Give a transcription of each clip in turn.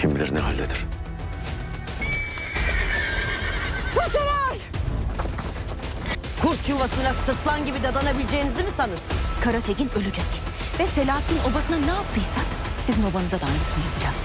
Kim bilir ne halledir. Pusular! Kurt yuvasına sırtlan gibi dadanabileceğinizi mi sanırsınız? Karatekin ölecek. Ve Selahattin obasına ne yaptıysak sizin obanıza da aynısını yapacağız.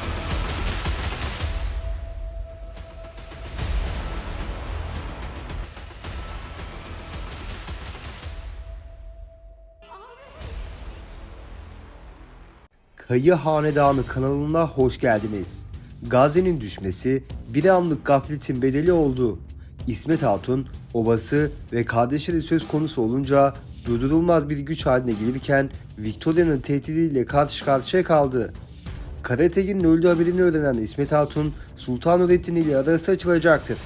Kayı Hanedanı kanalına hoş geldiniz. Gazi'nin düşmesi bir anlık gafletin bedeli oldu. İsmet Hatun, obası ve kardeşleri söz konusu olunca durdurulmaz bir güç haline gelirken Victoria'nın tehdidiyle karşı karşıya kaldı. Karategin'in öldüğü haberini öğrenen İsmet Hatun, Sultan Nurettin ile arası açılacaktır.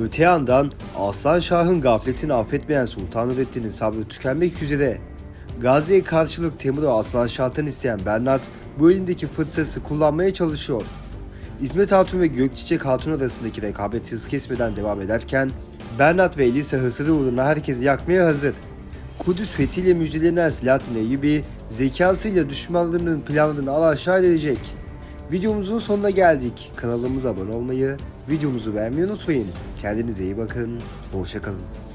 Öte yandan Aslan Şah'ın gafletini affetmeyen Sultan Nurettin'in sabrı tükenmek üzere. Gazi'ye karşılık Temur'u Aslan Şah'tan isteyen Bernat bu elindeki fırsatı kullanmaya çalışıyor. İsmet Hatun ve Gökçiçek Hatun arasındaki rekabet hız kesmeden devam ederken Bernat ve Elisa hırsızı uğruna herkesi yakmaya hazır. Kudüs fethiyle müjdelenen Selahattin Eyyubi zekasıyla düşmanlarının planlarını alaşağı edecek. Videomuzun sonuna geldik. Kanalımıza abone olmayı, videomuzu beğenmeyi unutmayın. Kendinize iyi bakın. Hoşçakalın.